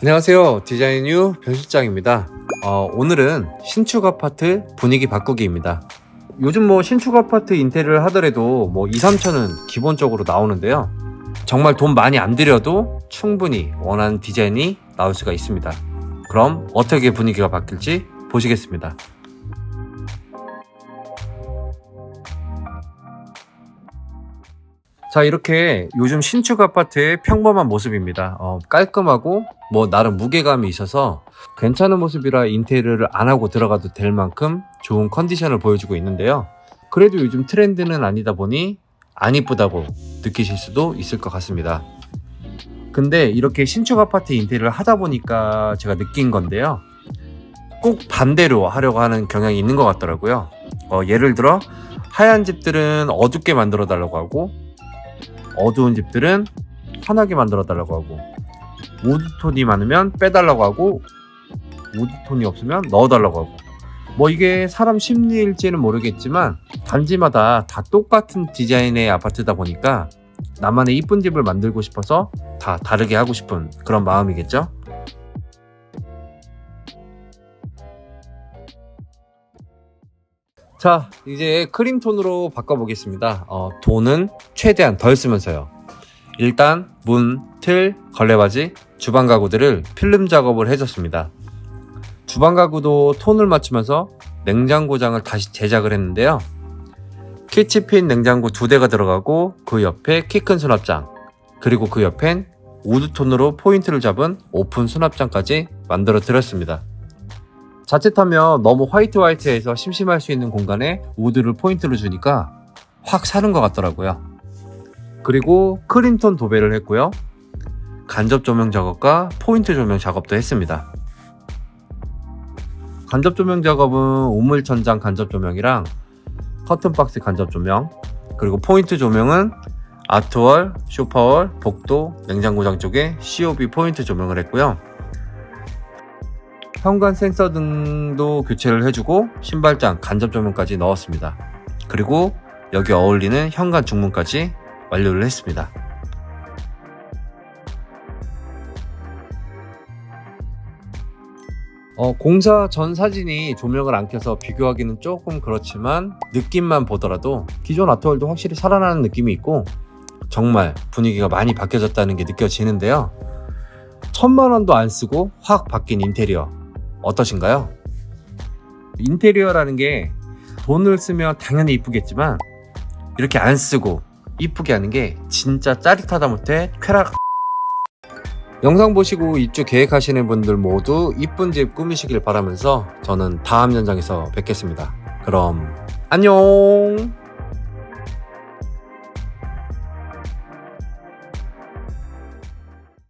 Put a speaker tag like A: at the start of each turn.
A: 안녕하세요. 디자인유 변실장입니다. 어, 오늘은 신축 아파트 분위기 바꾸기입니다. 요즘 뭐 신축 아파트 인테리어를 하더라도 뭐 2, 3천은 기본적으로 나오는데요. 정말 돈 많이 안 들여도 충분히 원하는 디자인이 나올 수가 있습니다. 그럼 어떻게 분위기가 바뀔지 보시겠습니다. 자 이렇게 요즘 신축 아파트의 평범한 모습입니다. 어, 깔끔하고 뭐 나름 무게감이 있어서 괜찮은 모습이라 인테리어를 안 하고 들어가도 될 만큼 좋은 컨디션을 보여주고 있는데요. 그래도 요즘 트렌드는 아니다 보니 안 이쁘다고 느끼실 수도 있을 것 같습니다. 근데 이렇게 신축 아파트 인테리어를 하다 보니까 제가 느낀 건데요. 꼭 반대로 하려고 하는 경향이 있는 것 같더라고요. 어, 예를 들어 하얀 집들은 어둡게 만들어 달라고 하고 어두운 집들은 환하게 만들어 달라고 하고 우드톤이 많으면 빼달라고 하고 우드톤이 없으면 넣어달라고 하고 뭐 이게 사람 심리일지는 모르겠지만 단지마다 다 똑같은 디자인의 아파트다 보니까 나만의 이쁜 집을 만들고 싶어서 다 다르게 하고 싶은 그런 마음이겠죠? 자, 이제 크림 톤으로 바꿔보겠습니다. 어, 돈은 최대한 덜 쓰면서요. 일단 문, 틀, 걸레바지, 주방 가구들을 필름 작업을 해줬습니다. 주방 가구도 톤을 맞추면서 냉장고장을 다시 제작을 했는데요. 키치핀 냉장고 두 대가 들어가고 그 옆에 키 큰 수납장 그리고 그 옆엔 우드톤으로 포인트를 잡은 오픈 수납장까지 만들어 드렸습니다. 자칫하면 너무 화이트 화이트해서 심심할 수 있는 공간에 우드를 포인트로 주니까 확 사는 것 같더라고요. 그리고 크림톤 도배를 했고요. 간접 조명 작업과 포인트 조명 작업도 했습니다. 간접 조명 작업은 우물 천장 간접 조명이랑 커튼 박스 간접 조명, 그리고 포인트 조명은 아트월, 쇼파월, 복도, 냉장고장 쪽에 COB 포인트 조명을 했고요. 현관 센서 등도 교체를 해주고 신발장 간접 조명까지 넣었습니다. 그리고 여기 어울리는 현관 중문까지 완료를 했습니다. 어, 공사 전 사진이 조명을 안 켜서 비교하기는 조금 그렇지만 느낌만 보더라도 기존 아트월도 확실히 살아나는 느낌이 있고 정말 분위기가 많이 바뀌어졌다는 게 느껴지는데요. 천만 원도 안 쓰고 확 바뀐 인테리어 어떠신가요? 인테리어라는 게 돈을 쓰면 당연히 이쁘겠지만 이렇게 안 쓰고 이쁘게 하는 게 진짜 짜릿하다 못해 쾌락 영상 보시고 입주 계획하시는 분들 모두 이쁜 집 꾸미시길 바라면서 저는 다음 연장에서 뵙겠습니다. 그럼 안녕